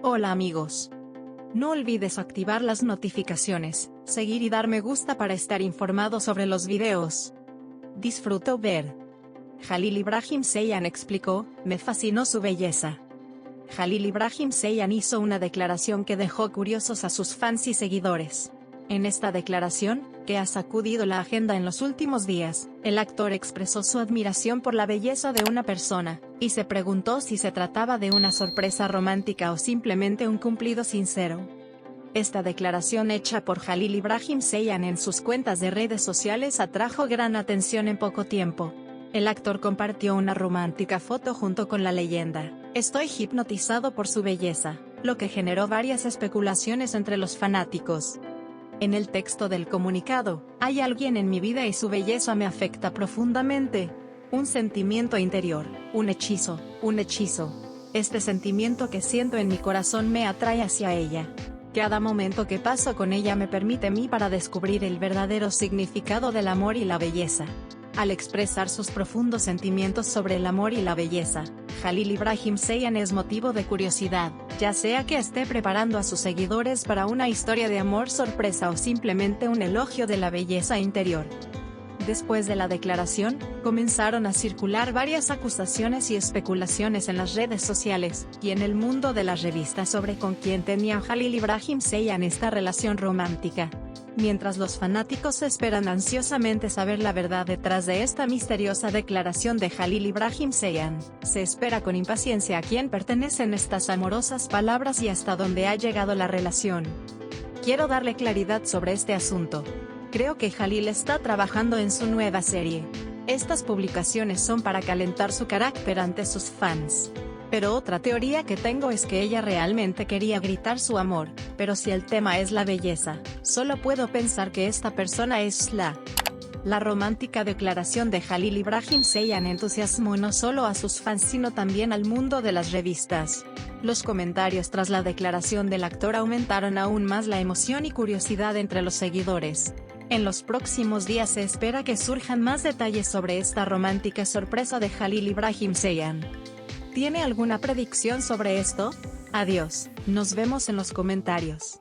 Hola amigos. No olvides activar las notificaciones, seguir y dar me gusta para estar informado sobre los videos. Disfruto ver. Jalil Ibrahim Seyhan explicó, me fascinó su belleza. Jalil Ibrahim Seyhan hizo una declaración que dejó curiosos a sus fans y seguidores. En esta declaración, que ha sacudido la agenda en los últimos días, el actor expresó su admiración por la belleza de una persona, y se preguntó si se trataba de una sorpresa romántica o simplemente un cumplido sincero. Esta declaración hecha por Jalil Ibrahim Seyhan en sus cuentas de redes sociales atrajo gran atención en poco tiempo. El actor compartió una romántica foto junto con la leyenda, Estoy hipnotizado por su belleza, lo que generó varias especulaciones entre los fanáticos. En el texto del comunicado, hay alguien en mi vida y su belleza me afecta profundamente. Un sentimiento interior, un hechizo, un hechizo. Este sentimiento que siento en mi corazón me atrae hacia ella. Cada momento que paso con ella me permite mí para descubrir el verdadero significado del amor y la belleza. Al expresar sus profundos sentimientos sobre el amor y la belleza, Jalil Ibrahim Seyhan es motivo de curiosidad, ya sea que esté preparando a sus seguidores para una historia de amor sorpresa o simplemente un elogio de la belleza interior. Después de la declaración, comenzaron a circular varias acusaciones y especulaciones en las redes sociales, y en el mundo de las revistas sobre con quién tenía Jalil Ibrahim Seyhan esta relación romántica mientras los fanáticos esperan ansiosamente saber la verdad detrás de esta misteriosa declaración de Jalil Ibrahim Seyhan, se espera con impaciencia a quién pertenecen estas amorosas palabras y hasta dónde ha llegado la relación. Quiero darle claridad sobre este asunto. Creo que Jalil está trabajando en su nueva serie. Estas publicaciones son para calentar su carácter ante sus fans. Pero otra teoría que tengo es que ella realmente quería gritar su amor, pero si el tema es la belleza, solo puedo pensar que esta persona es la... La romántica declaración de Jalil Ibrahim Seyhan entusiasmó no solo a sus fans sino también al mundo de las revistas. Los comentarios tras la declaración del actor aumentaron aún más la emoción y curiosidad entre los seguidores. En los próximos días se espera que surjan más detalles sobre esta romántica sorpresa de Jalil Ibrahim Seyhan. ¿Tiene alguna predicción sobre esto? Adiós, nos vemos en los comentarios.